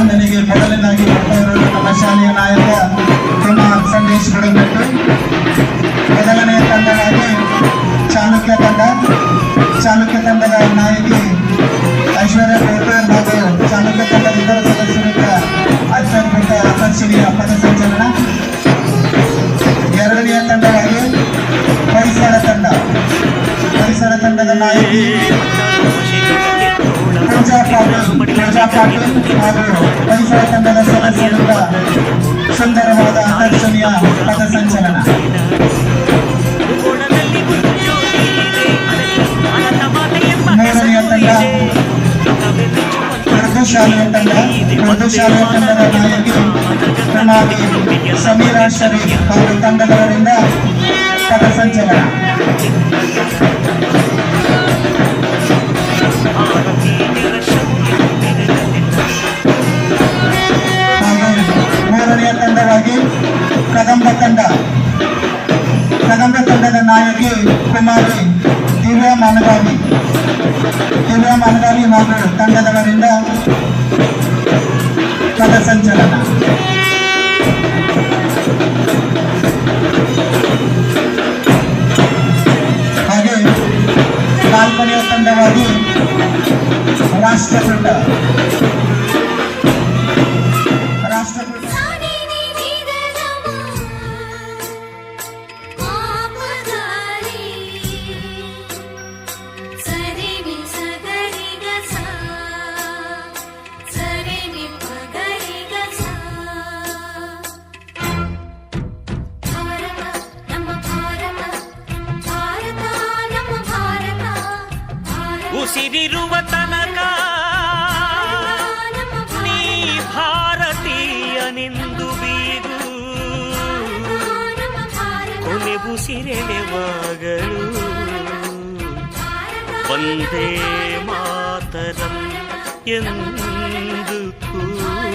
ಧ್ವಜವಂದನೆಗೆ ಮೊದಲನಾಗಿ ನಮ್ಮ ಶಾಲೆಯ ನಾಯಕ ಕುಮಾರ್ ಸಂದೇಶ್ ಕೊಡಬೇಕು ಮೊದಲನೆಯ ತಂಡವಾಗಿ ಚಾಲುಕ್ಯ ತಂಡ, ಚಾಲುಕ್ಯ ತಂಡದ ನಾಯಕಿ ಐಶ್ವರ್ಯ ಬೇಕರ್ ಹಾಗೂ ಚಾಲುಕ್ಯ ತಂಡದ ಇತರ ಸದಸ್ಯರಿಂದ ಅತ್ಯದ್ಭುತ ಆಕರ್ಷಣೀಯ ಪದ ಸಂಚಲನ. ಎರಡನೆಯ ತಂಡವಾಗಿ ಪರಿಸರ ತಂಡ. ಪರಿಸರ ತಂಡದ ನಾಯಕಿ ಸುಂದರವಾದ ಆಕರ್ಷಣೀಯ ಪದ ಸಂಚಲನ ಮೂರನೆಯ ತಂಡ ಉರ್ದು ಶಾಲೆಯ ತಂಡ ಉರ್ದು ಶಾಲೆಯ ತಂಡದ ನಾಯಕಿ ಕುಮಾರಿ ಸಮೀರಾ ಶರೀಫ್ ಹಾಗೂ ತಂಡದವರಿಂದ ಪದ ಸಂಚಲನ ಕದಂಬ ತಂಡದ ನಾಯಕಿ ಕುಮಾರಿ ದಿವ್ಯಾ ಮಾನಗಾವಿ ದಿವ್ಯಾ ಮಾನಗಾವಿ ಹಾಗೂ ತಂಡದವರಿಂದ ಪದ ಸಂಚಲನ ಹಾಗೆ ನಾಲ್ಕನೆಯ ತಂಡವಾಗಿ ರಾಷ್ಟ್ರಕೂಟ ರಾಷ್ಟ್ರಕೂಟ ಭಾರತ ಉಸಿರಿರುವ ತನಕ ನಮ್ಮ ನೀ ಭಾರತೀಯನೆಂದು ಬೀಗು ನಮ್ಮ ಭಾರತ ಕೊನೆ ಉಸಿರೆಳೆವಾಗಲು ಒಂದೇ ಮಾತರಂ ಎಂದು ಕೂಗು